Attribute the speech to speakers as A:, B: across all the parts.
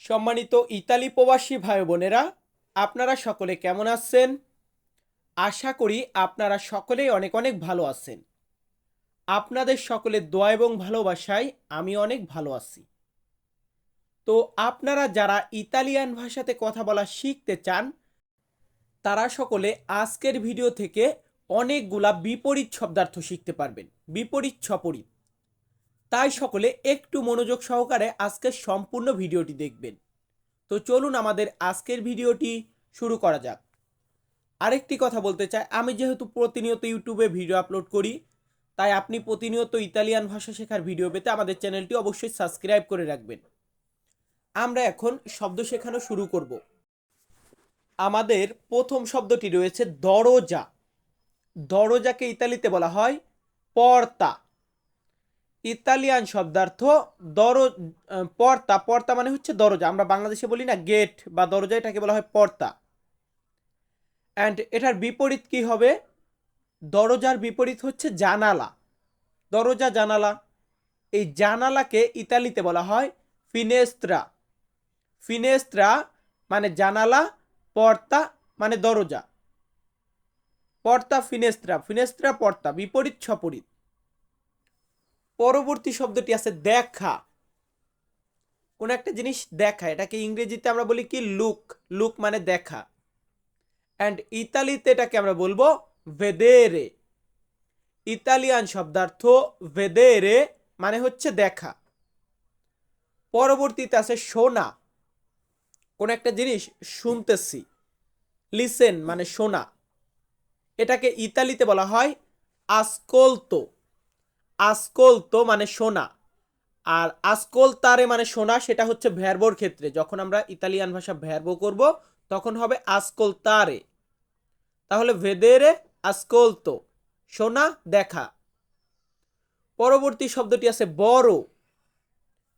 A: সম্মানিত ইতালি প্রবাসী ভাই বোনেরা, আপনারা সকলে কেমন আছেন? আশা করি আপনারা সকলেই অনেক অনেক ভালো আছেন। আপনাদের সকলের দোয়া এবং ভালোবাসায় আমি অনেক ভালো আছি। তো আপনারা যারা ইতালিয়ান ভাষাতে কথা বলা শিখতে চান, তারা সকলে আজকের ভিডিও থেকে অনেকগুলা বিপরীত শব্দার্থ শিখতে পারবেন। বিপরীত সপরীত তাই সকলে একটু মনোযোগ সহকারে আজকের সম্পূর্ণ ভিডিওটি দেখবেন। তো চলুন আমাদের আজকের ভিডিওটি শুরু করা যাক। আরেকটি কথা বলতে চাই, আমি যেহেতু প্রতিনিয়ত ইউটিউবে ভিডিও আপলোড করি, তাই আপনি প্রতিনিয়ত ইতালিয়ান ভাষা শেখার ভিডিও পেতে আমাদের চ্যানেলটি অবশ্যই সাবস্ক্রাইব করে রাখবেন। আমরা এখন শব্দ শেখানো শুরু করব। আমাদের প্রথম শব্দটি রয়েছে দরজা। দরজাকে ইতালিতে বলা হয় পর্তা। ইতালিয়ান শব্দার্থ দর পর্তা পর্তা মানে হচ্ছে দরজা। আমরা বাংলাদেশে বলি না গেট বা দরজা, এটাকে বলা হয় পর্তা। অ্যান্ড এটার বিপরীত কি হবে? দরজার বিপরীত হচ্ছে জানালা। দরজা, জানালা। এই জানালাকে ইতালিতে বলা হয় ফিনেস্ত্রা। ফিনেস্ত্রা মানে জানালা, পর্তা মানে দরজা। পর্তা, ফিনেস্ত্রা। ফিনেস্ত্রা, পর্তা। বিপরীত, সপরীত। পরবর্তী শব্দটি আছে দেখা। কোন একটা জিনিস দেখা, এটাকে ইংরেজিতে আমরা বলি কি লুক লুক মানে দেখা। অ্যান্ড ইতালিতে এটাকে আমরা বলব ভেদেরে ইতালিয়ান শব্দার্থ ভেদেরে মানে হচ্ছে দেখা। পরবর্তীতে আছে শোনা। কোন একটা জিনিস শুনতেছি। লিসেন মানে শোনা। এটাকে ইতালিতে বলা হয় আসকোলতো আসকোলতো মানে সোনা। আর আসকোলতারে মানে সোনা, সেটা হচ্ছে ভ্যারবোর ক্ষেত্রে। যখন আমরা ইতালিয়ান ভাষা ভ্যারবো করব, তখন হবে আসকোলতারে। তাহলে ভেদেরে আসকোলতো, সোনা দেখা। পরবর্তী শব্দটি আছে বড়।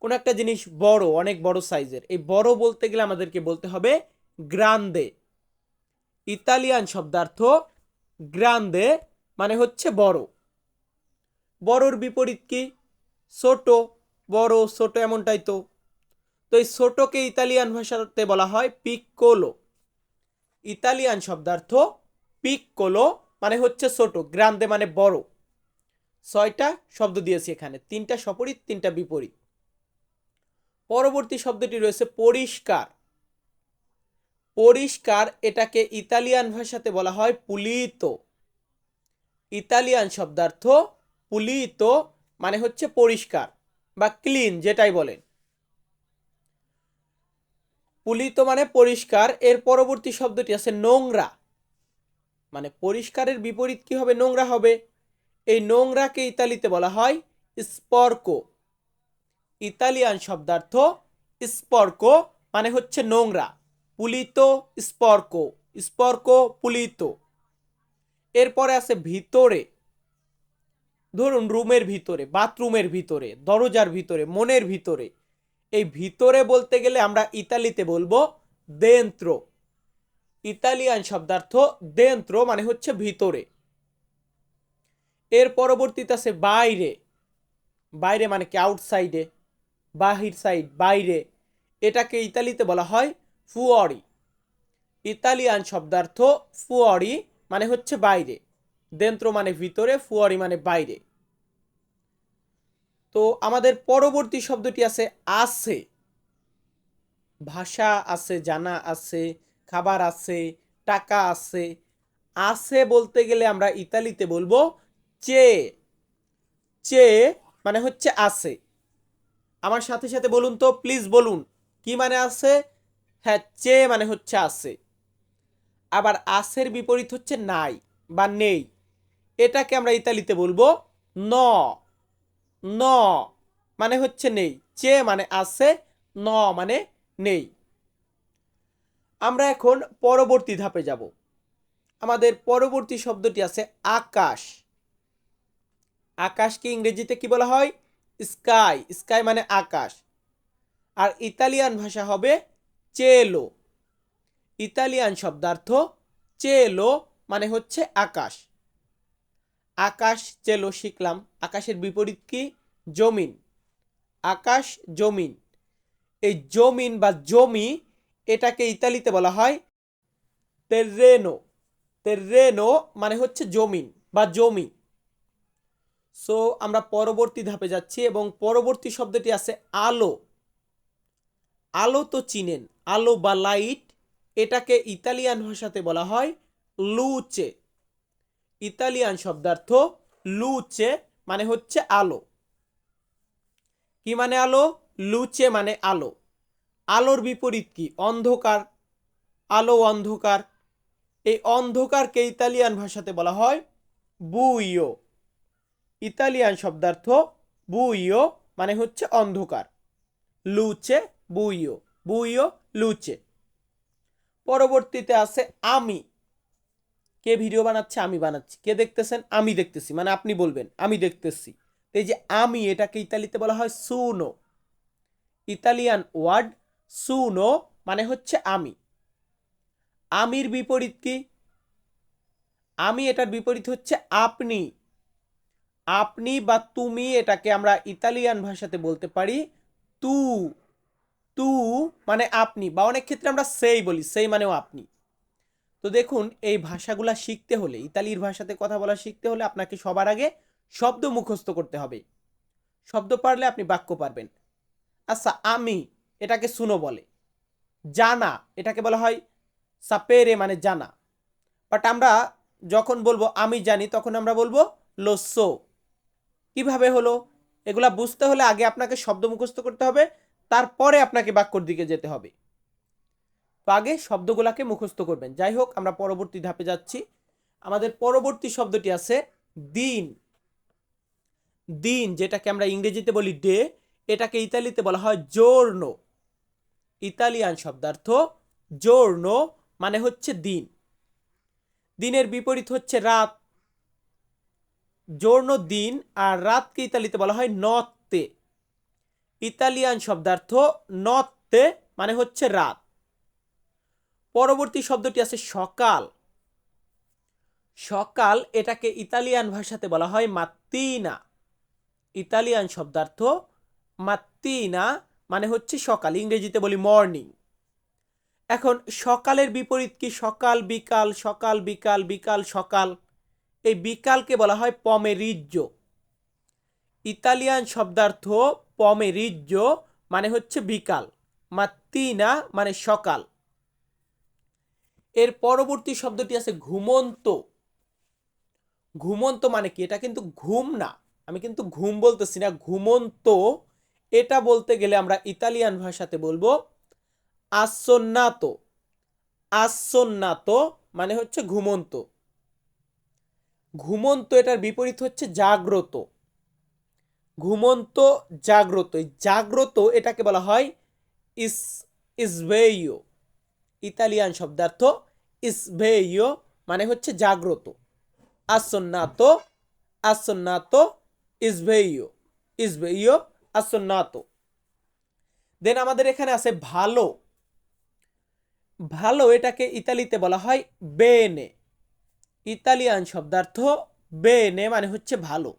A: কোন একটা জিনিস বড়, অনেক বড় সাইজের। এই বড় বলতে গেলে আমাদেরকে বলতে হবে গ্রান্দে। ইতালিয়ান শব্দার্থ গ্রান্দে মানে হচ্ছে বড়। বড়র বিপরীত কি? ছোট, বড়, ছোট এমনটাই তো। তো এই ছোটকে ইতালিয়ান ভাষাতে বলা হয় পিক্কোলো ইতালিয়ান শব্দার্থ পিক্কোলো মানে হচ্ছে ছোট, গ্রান্দে মানে বড়। ছয়টা শব্দ দিয়েছি এখানে, তিনটা সপরীত, তিনটা বিপরীত। পরবর্তী শব্দটি রয়েছে পরিষ্কার। পরিষ্কার এটাকে ইতালিয়ান ভাষাতে বলা হয় পুলিত। ইতালিয়ান শব্দার্থ পুলিত মানে হচ্ছে পরিষ্কার বা ক্লিন যেটাই বলেন। পুলিত মানে পরিষ্কার, এর পরবর্তী শব্দটি আছে নোংরা। মানে পরিষ্কারের বিপরীত কি হবে? নোংরা হবে। এই নোংরাকে ইতালিতে বলা হয় স্পর্কো। ইতালিয়ান শব্দার্থ স্পর্ক মানে হচ্ছে নোংরা। পুলিত স্পর্ক। স্পর্ক পুলিত। এরপরে আছে ভিতরে। ধরুন রুমের ভিতরে, বাথরুমের ভিতরে, দরজার ভিতরে, মনের ভিতরে। এই ভিতরে বলতে গেলে আমরা ইতালিতে বলব দেন্ত্র। ইতালিয়ান শব্দার্থ দেন্ত্র মানে হচ্ছে ভিতরে। এর পরবর্তীতে আছে বাইরে। বাইরে মানে কি? আউটসাইডে বাহির সাইড বাইরে। এটাকে ইতালিতে বলা হয় ফুয়ারি। ইতালিয়ান শব্দার্থ ফুয়ারি মানে হচ্ছে বাইরে। দেন্ত্র মানে ভিতরে, ফুয়রি মানে বাইরে। তো আমাদের পরবর্তী শব্দটি আছে আছে। ভাষা আছে, জানা আছে, খাবার আছে, টাকা আছে। আছে বলতে গেলে আমরা ইতালিতে বলব চে। চে মানে হচ্ছে আছে। আমার সাথে সাথে বলুন তো প্লিজ বলুন। কি মানে আছে? হ্যাঁ চে মানে হচ্ছে আছে। আবার আসের বিপরীত হচ্ছে নাই বা নেই। এটাকে আমরা ইতালিতে বলব ন। ন মানে হচ্ছে নেই। চে মানে আছে, ন মানে নেই। আমরা এখন পরবর্তী ধাপে যাব। আমাদের পরবর্তী শব্দটি আছে আকাশ। আকাশকে ইংরেজিতে কি বলা হয়? স্কাই। স্কাই মানে আকাশ। আর ইতালিয়ান ভাষা হবে চেলো। ইতালিয়ান শব্দার্থ চেলো মানে হচ্ছে আকাশ। আকাশ চেলো শিখলাম আকাশের বিপরীত কি? জমিন। আকাশ, জমিন। এই জমিন বা জমি, এটাকে ইতালিতে বলা হয় তেরেনো তেরেনো মানে হচ্ছে জমিন বা জমি। সো আমরা পরবর্তী ধাপে যাচ্ছি এবং পরবর্তী শব্দটি আছে আলো। আলো তো চিনেন, আলো বা লাইট এটাকে ইতালিয়ান ভাষাতে বলা হয় লুচে। ইতালিয়ান শব্দার্থ লুচে মানে হচ্ছে আলো। কি মানে আলো? লুচে মানে আলো। আলোর বিপরীত কি? অন্ধকার। আলো অন্ধকার। এই অন্ধকারকে ইতালিয়ান ভাষাতে বলা হয় বুইও ইতালিয়ান শব্দার্থ বুইও মানে হচ্ছে অন্ধকার। লুচে বুইও বুইও লুচে পরবর্তীতে আছে আমি। কে ভিডিও বানাচ্ছে, আমি বানাচ্ছি। কে দেখতেছেন? আমি দেখতেছি। মানে আপনি বলবেন, আমি দেখতেছি। এই যে আমি, এটাকে ইতালিতে বলা হয় সুনো ইতালিয়ান ওয়ার্ড সুনো মানে হচ্ছে আমি। আমির বিপরীত কি? আমি এটার বিপরীত হচ্ছে আপনি। আপনি বা তুমি এটাকে আমরা ইতালিয়ান ভাষাতে বলতে পারি তু। তু মানে আপনি, বা অনেক ক্ষেত্রে আমরা সেই বলি, সেই মানেও আপনি। তো দেখুন, এই ভাষাগুলো শিখতে হলে, ইতালির ভাষাতে কথা বলা শিখতে হলে আপনাকে সবার আগে শব্দ মুখস্থ করতে হবে। শব্দ পারলে আপনি বাক্য পারবেন। আচ্ছা আমি এটাকে শুনো বলে। জানা, এটাকে বলা হয় সাপেরে মানে জানা। বাট আমরা যখন বলব আমি জানি, তখন আমরা বলব লোসো কীভাবে হলো? এগুলা বুঝতে হলে আগে আপনাকে শব্দ মুখস্থ করতে হবে, তারপরে আপনাকে বাক্যর দিকে যেতে হবে। আগে শব্দগুলাকে মুখস্থ করবেন। যাই হোক আমরা পরবর্তী ধাপে যাচ্ছি। আমাদের পরবর্তী শব্দটি আছে দিন। দিন, যেটাকে আমরা ইংরেজিতে বলি ডে, এটাকে ইতালিতে বলা হয় জোর্নো ইতালিয়ান শব্দার্থ জোর্নো মানে হচ্ছে দিন। দিনের বিপরীত হচ্ছে রাত। জোর্নো দিন আর রাতকে ইতালিতে বলা হয় নত্তে ইতালিয়ান শব্দার্থ নত্তে মানে হচ্ছে রাত। পরবর্তী শব্দটি আছে সকাল। সকাল এটাকে ইতালিয়ান ভাষাতে বলা হয় মাত্তিনা। ইতালিয়ান শব্দার্থ মাত্তিনা মানে হচ্ছে সকাল, ইংরেজিতে বলি মর্নিং এখন সকালের বিপরীত কি? সকাল, বিকাল সকাল, বিকাল বিকাল, সকাল। এই বিকালকে বলা হয় পমেরিজ্য ইতালিয়ান শব্দার্থ পমেরিজ্য মানে হচ্ছে বিকাল। মাত্তিনা মানে সকাল। এর পরবর্তী শব্দটি আছে ঘুমন্ত। ঘুমন্ত মানে কি? এটা কিন্তু ঘুম না। আমি কিন্তু ঘুম বলতেছি না, ঘুমন্ত। এটা বলতে গেলে আমরা ইতালিয়ান ভাষাতে বলব আসন্নাত। আসন্নাত মানে হচ্ছে ঘুমন্ত। ঘুমন্ত এটার বিপরীত হচ্ছে জাগ্রত। ঘুমন্ত জাগ্রত জাগ্রত এটাকে বলা হয় ইস ইসভেইও ইতালিয়ান শব্দার্থ ইসভেইও মানে হচ্ছে জাগ্রত। আসন্নাত আসন্নাত ইসভেইও ইসভেইও আসন্নাত। দেন আমাদের এখানে আছে ভালো। ভালো এটাকে ইতালিতে বলা হয় বেনে। ইতালিয়ান শব্দার্থ বেনে মানে হচ্ছে ভালো।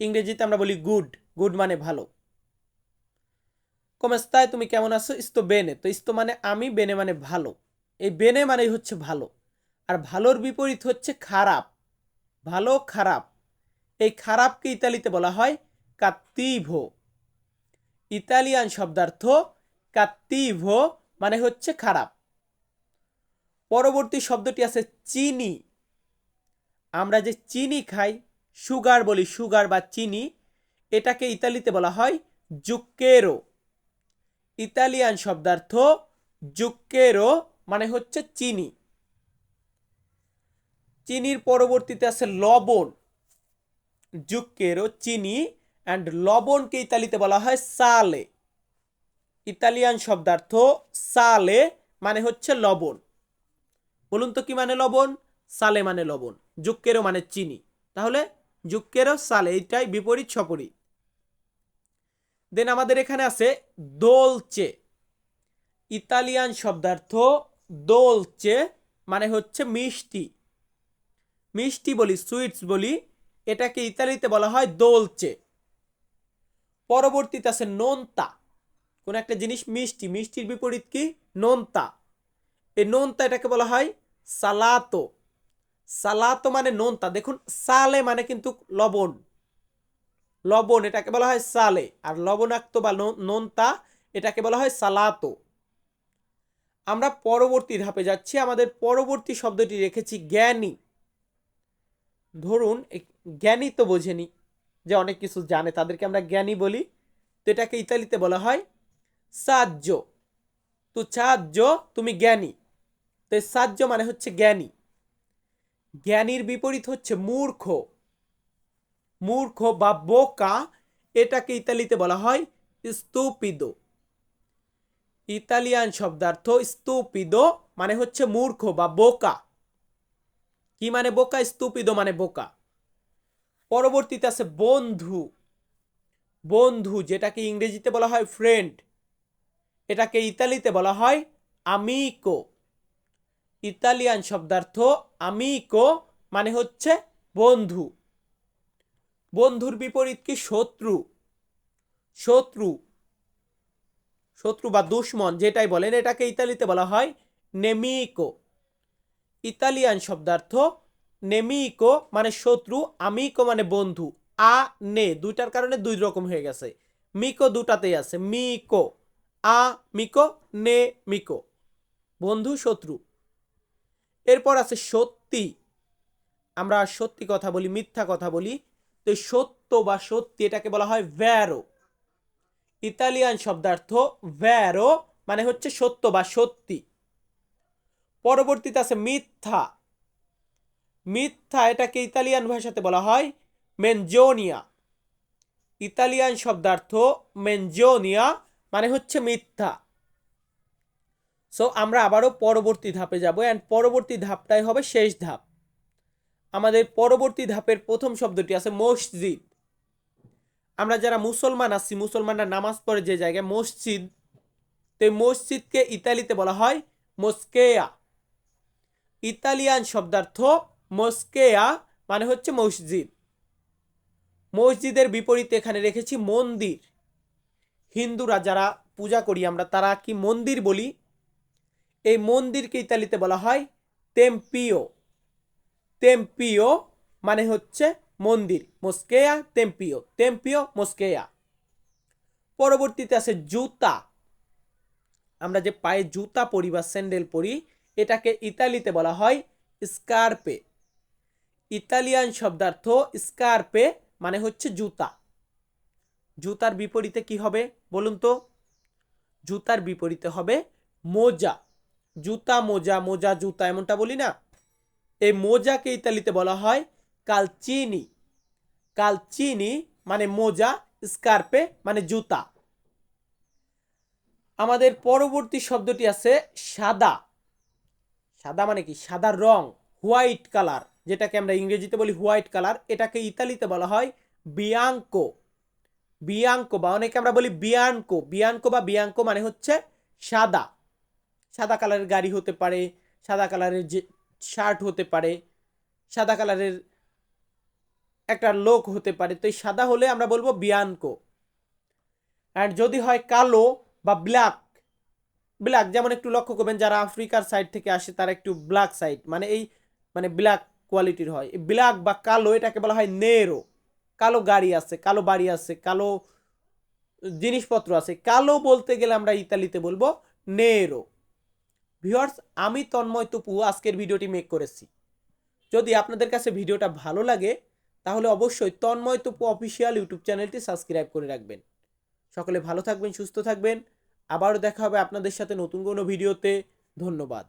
A: ইংরেজিতে আমরা বলি গুড গুড মানে ভালো। কমেস্তায় তুমি কেমন আছো? ইস্তো বেনে। তো ইস্তো মানে আমি, বেনে মানে ভালো। এই বেনে মানেই হচ্ছে ভালো। আর ভালোর বিপরীত হচ্ছে খারাপ। ভালো, খারাপ। এই খারাপকে ইতালিতে বলা হয় কাত্তিভো ইতালিয়ান শব্দার্থ কাত্তিভো মানে হচ্ছে খারাপ। পরবর্তী শব্দটি আছে চিনি। আমরা যে চিনি খাই, সুগার বলি, সুগার বা চিনি, এটাকে ইতালিতে বলা হয় জুক্কেরো ইতালিয়ান শব্দার্থ জুক্কেরো মানে হচ্ছে চিনি। চিনির পরবর্তীতে আছে লবণ। জুক্কেরো চিনি অ্যান্ড লবণকে ইতালিতে বলা হয় সালে। ইতালিয়ান শব্দার্থ সালে মানে হচ্ছে লবণ। বলুন তো কি মানে লবণ? সালে মানে লবণ জুক্কেরো মানে চিনি। তাহলে জুক্কেরো সালে এইটাই বিপরীত সপরীত দেন আমাদের এখানে আছে দোলচে ইতালিয়ান শব্দার্থ দোলচে মানে হচ্ছে মিষ্টি। মিষ্টি বলি সুইটস বলি, এটাকে ইতালিতে বলা হয় দোলচে পরবর্তীতে আছে নোনতা কোন একটা জিনিস মিষ্টি, মিষ্টির বিপরীত কি? নোনতা এই নোনতা এটাকে বলা হয় সালাতো। সালাতো মানে নোনতা দেখুন, সালে মানে কিন্তু লবণ। লবণ, এটাকে বলা হয় সালে। আর লবণাক্ত বা নোনতা, এটাকে বলা হয় সালাতো। আমরা পরবর্তী ধাপে যাচ্ছি। আমাদের পরবর্তী শব্দটি রেখেছি জ্ঞানী। ধরুন জ্ঞানী তো বোঝেনি, যে অনেক কিছু জানে, তাদেরকে আমরা জ্ঞানী বলি। তো এটাকে ইতালিতে বলা হয় সাহায্য তো সাহায্য তুমি জ্ঞানী। তো সাহায্য মানে হচ্ছে জ্ঞানী। জ্ঞানীর বিপরীত হচ্ছে মূর্খ। মূর্খ বা বোকা, এটাকে ইতালিতে বলা হয় স্তূপিদো ইতালিয়ান শব্দার্থ স্তূপিদো মানে হচ্ছে মূর্খ বা বোকা। কি মানে বোকা? স্তূপিদো মানে বোকা। পরবর্তীতে আছে বন্ধু। বন্ধু, যেটাকে ইংরেজিতে বলা হয় ফ্রেন্ড এটাকে ইতালিতে বলা হয় আমিকো ইতালিয়ান শব্দার্থ আমিকো মানে হচ্ছে বন্ধু। বন্ধুর বিপরীত কি শত্রু? শত্রু। শত্রু বা দুশ্মন যেটাই বলেন, এটাকে ইতালিতে বলা হয় নেমিকো। ইতালিয়ান শব্দার্থ নেমিকো মানে শত্রু, আমিকো মানে বন্ধু। আ, নে দুইটার কারণে দুই রকম হয়ে গেছে। মিকো দুটাতেই আছে, মিকো। আ, মিকো, নে, মিকো। বন্ধু, শত্রু। এরপর আছে সত্যি। আমরা সত্যি কথা বলি, মিথ্যা কথা বলি। তো সত্য বা সত্যি এটাকে বলা হয় ভ্যারো ইতালিয়ান শব্দার্থ ভ্যারো মানে হচ্ছে সত্য বা সত্যি। পরবর্তীতে আছে মিথ্যা। মিথ্যা এটাকে ইতালিয়ান ভাষাতে বলা হয় মেনজোনিয়া ইতালিয়ান শব্দার্থ মেনজোনিয়া মানে হচ্ছে মিথ্যা। সো আমরা আবারও পরবর্তী ধাপে যাব অ্যান্ড পরবর্তী ধাপটাই হবে শেষ ধাপ। আমাদের পরবর্তী ধাপের প্রথম শব্দটি আছে মসজিদ। আমরা যারা মুসলমান আছি, মুসলমানরা নামাজ পড়ে যে জায়গায় মসজিদ, তো এই মসজিদকে ইতালিতে বলা হয় মস্কেয়া। ইতালিয়ান শব্দার্থ মস্কেয়া মানে হচ্ছে মসজিদ। মসজিদের বিপরীতে এখানে রেখেছি মন্দির। হিন্দুরা যারা পূজা করি আমরা, তারা কি মন্দির বলি? এই মন্দিরকে ইতালিতে বলা হয় তেম্পিও। তেম্পিও মানে হচ্ছে মন্দির, মস্কেয়া তেম্পিও তেম্পিও মস্কেয়া। পরবর্তীতে আছে জুতা। আমরা যে পায়ে জুতা পরি বা স্যান্ডেল পরি, এটাকে ইতালিতে বলা হয় স্কার্পে। ইতালিয়ান শব্দার্থ স্কার্পে মানে হচ্ছে জুতা। জুতার বিপরীতে কি হবে বলুন তো? জুতার বিপরীতে হবে মোজা। জুতা, মোজা মোজা, জুতা এমনটা বলি না? এই মোজাকে ইতালিতে বলা হয় কালচিনি কালচিনি মানে মোজা, স্কার্পে মানে জুতা। আমাদের পরবর্তী শব্দটি আছে সাদা। সাদা মানে কি? সাদা রং, হোয়াইট কালার। যেটাকে আমরা ইংরেজিতে বলি হোয়াইট কালার। এটাকে ইতালিতে বলা হয় বিয়াঙ্কো। বিয়াঙ্কো বা অনেকে আমরা বলি বিয়ানকো বিয়ানকো বা বিয়াঙ্কো মানে হচ্ছে সাদা। সাদা কালারের গাড়ি হতে পারে, সাদা কালারের যে শার্ট হতে পারে, সাদা কালারের একটা লোক হতে পারে, তো এই সাদা হলে আমরা বলব বিয়ানকো। অ্যান্ড যদি হয় কালো বা ব্ল্যাক ব্ল্যাক যেমন একটু লক্ষ্য করবেন যারা আফ্রিকার সাইড থেকে আসে তারা একটু ব্ল্যাক সাইড মানে এই মানে ব্ল্যাক কোয়ালিটির হয়। ব্ল্যাক বা কালো এটাকে বলা হয় নেরো। কালো গাড়ি আছে, কালো বাড়ি আছে, কালো জিনিসপত্র আছে। কালো বলতে গেলে আমরা ইতালিতে বলব নেরো। ভিউয়ার্স, আমি তন্ময় তপু, আজকের ভিডিওটি মেক করেছি। যদি আপনাদের কাছে ভিডিওটা ভালো লাগে, তাহলে অবশ্যই তন্ময় তপু অফিসিয়াল ইউটিউব চ্যানেলটি সাবস্ক্রাইব করে রাখবেন। সকলে ভালো থাকবেন, সুস্থ থাকবেন। আবারও দেখা হবে আপনাদের সাথে নতুন কোনো ভিডিওতে। ধন্যবাদ।